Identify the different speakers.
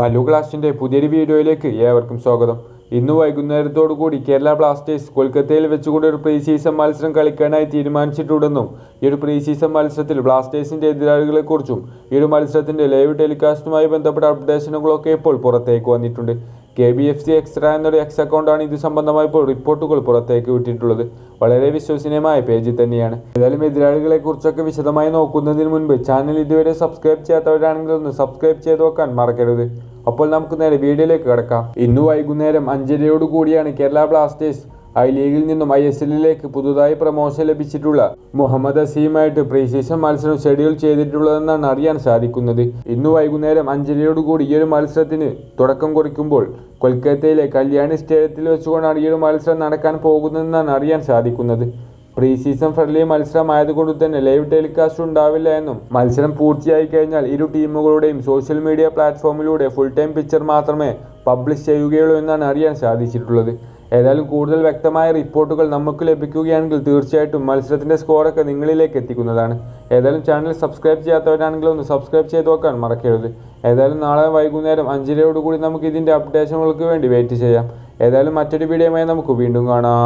Speaker 1: മല്ലു ക്ലാസിന്റെ പുതിയൊരു വീഡിയോയിലേക്ക് ഏവർക്കും സ്വാഗതം. ഇന്ന് വൈകുന്നേരത്തോടു കൂടി കേരള ബ്ലാസ്റ്റേഴ്സ് കൊൽക്കത്തയിൽ വെച്ചുകൂടി ഒരു പ്രീ സീസൺ മത്സരം കളിക്കാനായി തീരുമാനിച്ചിട്ടുണ്ടെന്നും ഈ ഒരു പ്രീ സീസൺ മത്സരത്തിൽ ബ്ലാസ്റ്റേഴ്സിന്റെ എതിരാളികളെക്കുറിച്ചും ഈ ഒരു മത്സരത്തിന്റെ ലൈവ് ടെലികാസ്റ്റുമായി ബന്ധപ്പെട്ട അപ്ഡേഷനുകളൊക്കെ ഇപ്പോൾ പുറത്തേക്ക് വന്നിട്ടുണ്ട്. K B F C extra എന്നൊരു എക്സ് അക്കൗണ്ടാണ് ഇത് സംബന്ധമായി ഇപ്പോൾ റിപ്പോർട്ടുകൾ പുറത്തേക്ക് വിട്ടിട്ടുള്ളത്. വളരെ വിശ്വസനീയമായ പേജിൽ തന്നെയാണ്. ഏതായാലും എതിരാളികളെ കുറിച്ചൊക്കെ വിശദമായി നോക്കുന്നതിന് മുൻപ് ചാനൽ ഇതുവരെ സബ്സ്ക്രൈബ് ചെയ്യാത്തവരാണെങ്കിൽ ഒന്ന് സബ്സ്ക്രൈബ് ചെയ്ത് വെക്കാൻ മറക്കരുത്. അപ്പോൾ നമുക്ക് നേരെ വീഡിയോയിലേക്ക് കിടക്കാം. ഇന്ന് വൈകുന്നേരം അഞ്ചരയോട് കൂടിയാണ് കേരള ബ്ലാസ്റ്റേഴ്സ് ഐ ലീഗിൽ നിന്നും ഐ എസ് എല്ലിലേക്ക് പുതുതായി പ്രമോഷൻ ലഭിച്ചിട്ടുള്ള മുഹമ്മദ് അസീമായിട്ട് പ്രീ സീസൺ മത്സരം ഷെഡ്യൂൾ ചെയ്തിട്ടുള്ളതെന്നാണ് അറിയാൻ സാധിക്കുന്നത്. ഇന്ന് വൈകുന്നേരം അഞ്ചരയോട് കൂടി ഈ ഒരു മത്സരത്തിന് തുടക്കം കുറിക്കുമ്പോൾ കൊൽക്കത്തയിലെ കല്യാണി സ്റ്റേഡിയത്തിൽ വെച്ചുകൊണ്ടാണ് ഈ ഒരു മത്സരം നടക്കാൻ പോകുന്നതെന്നാണ് അറിയാൻ സാധിക്കുന്നത്. പ്രീ സീസൺ ഫ്രണ്ട്ലി മത്സരമായതുകൊണ്ട് തന്നെ ലൈവ് ടെലികാസ്റ്റ് ഉണ്ടാവില്ല എന്നും മത്സരം പൂർത്തിയായി കഴിഞ്ഞാൽ ഇരു ടീമുകളുടെയും സോഷ്യൽ മീഡിയ പ്ലാറ്റ്ഫോമിലൂടെ ഫുൾ ടൈം പിക്ചർ മാത്രമേ പബ്ലിഷ് ചെയ്യുകയുള്ളൂ എന്നാണ് അറിയാൻ സാധിച്ചിട്ടുള്ളത്. ഏതായാലും കൂടുതൽ വ്യക്തമായ റിപ്പോർട്ടുകൾ നമുക്ക് ലഭിക്കുകയാണെങ്കിൽ തീർച്ചയായിട്ടും മത്സരത്തിന്റെ സ്കോറൊക്കെ നിങ്ങളിലേക്ക് എത്തിക്കുന്നതാണ്. ഏതായാലും ചാനൽ സബ്സ്ക്രൈബ് ചെയ്യാത്തവരാണെങ്കിൽ ഒന്ന് സബ്സ്ക്രൈബ് ചെയ്ത് നോക്കാൻ മറക്കരുത്. ഏതായാലും നാളെ വൈകുന്നേരം അഞ്ചരയോടുകൂടി നമുക്ക് ഇതിന്റെ അപ്ഡേഷനുകൾക്ക് വേണ്ടി വെയിറ്റ് ചെയ്യാം. ഏതായാലും മറ്റൊരു വീഡിയോയുമായി നമുക്ക് വീണ്ടും കാണാം.